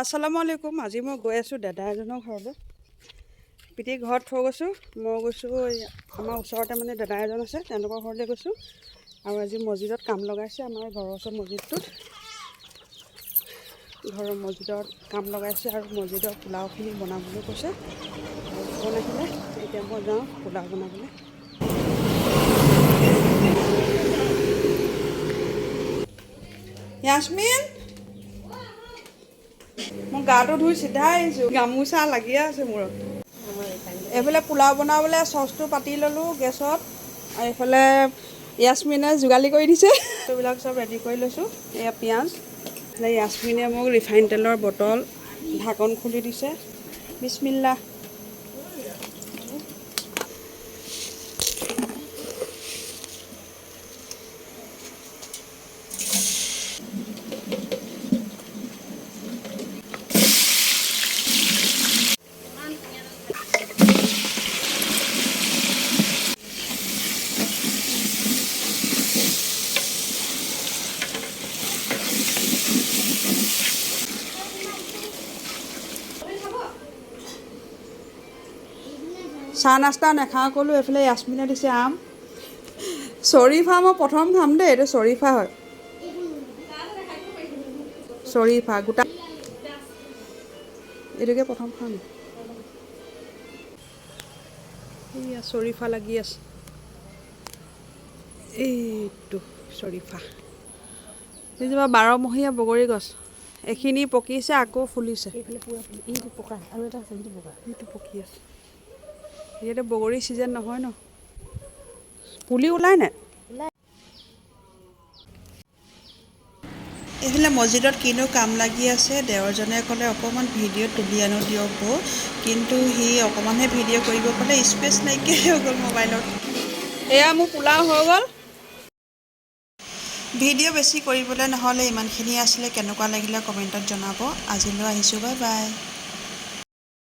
আছালামু আলাইকুম আজি মই গৈ আছোঁ দাদা এজনৰ ঘৰলৈ। পিতি ঘৰত থৈ গৈছোঁ। মই গৈছোঁ আমাৰ ওচৰতে মানে দাদা এজন আছে তেওঁলোকৰ ঘৰলৈ গৈছোঁ। আৰু আজি মছজিদত কাম লগাইছে আমাৰ ঘৰৰ ওচৰ মছজিদটোত। ঘৰৰ মছজিদত কাম লগাইছে আৰু মছজিদৰ পোলাওখিনি বনাবলৈ কৈছে। আহিলে এতিয়া মই যাওঁ পোলাও বনাবলৈ। য়াসমিন মই গাটো ধুই চিধাই আহিছোঁ। গামোচা লাগিয়ে আছে মূৰত। এইফালে পোলাও বনাবলৈ চচটো পাতি ল'লোঁ গেছত। এইফালে য়াসমিনে যোগালি কৰি দিছে। এইবিলাক চব ৰেডি কৰি লৈছোঁ। এয়া পিঁয়াজ। এইফালে য়াসমিনে মোক ৰিফাইন তেলৰ বটল ঢাকন খুলি দিছে। বিছমিল্লা চাহ নাস্তা নাখাওঁ ক'লোঁ এইফালে য়াসমিনে দিছে আম। চৰিফা মই প্ৰথম খাম দেই এইটো চৰিফা হয়। চৰিফা গোটা এইটোকে প্ৰথম খাম। এইয়া চৰিফা লাগি আছে। এইটো চৰিফা। এইজোপা বাৰমহীয়া বগৰী গছ। এইখিনি পকিছে আকৌ ফুলিছে। এইফালে পুৰা এইটো পকা আৰু এটা আছে পকা। পকি আছে। ইয়াতে বগৰী ছিজন নহয় ন? পুলি ওলাই নাই? ওলাই। এইফালে মছজিদত কিনো কাম লাগি আছে দেৱৰজনে ক'লে অকণমান ভিডিঅ' তুলি আনো দিয়ক বৌ। কিন্তু সি অকণমানহে ভিডিঅ' কৰিব পালে স্পেচ নাইকিয়া হৈ গ'ল মোবাইলত। এয়া মোৰ পোলাও হৈ গ'ল। ভিডিঅ' বেছি কৰিবলৈ নহ'লে ইমানখিনি আছিলে কেনেকুৱা লাগিলে কমেণ্টত জনাব। আজিলৈ আহিছোঁ বাই বাই।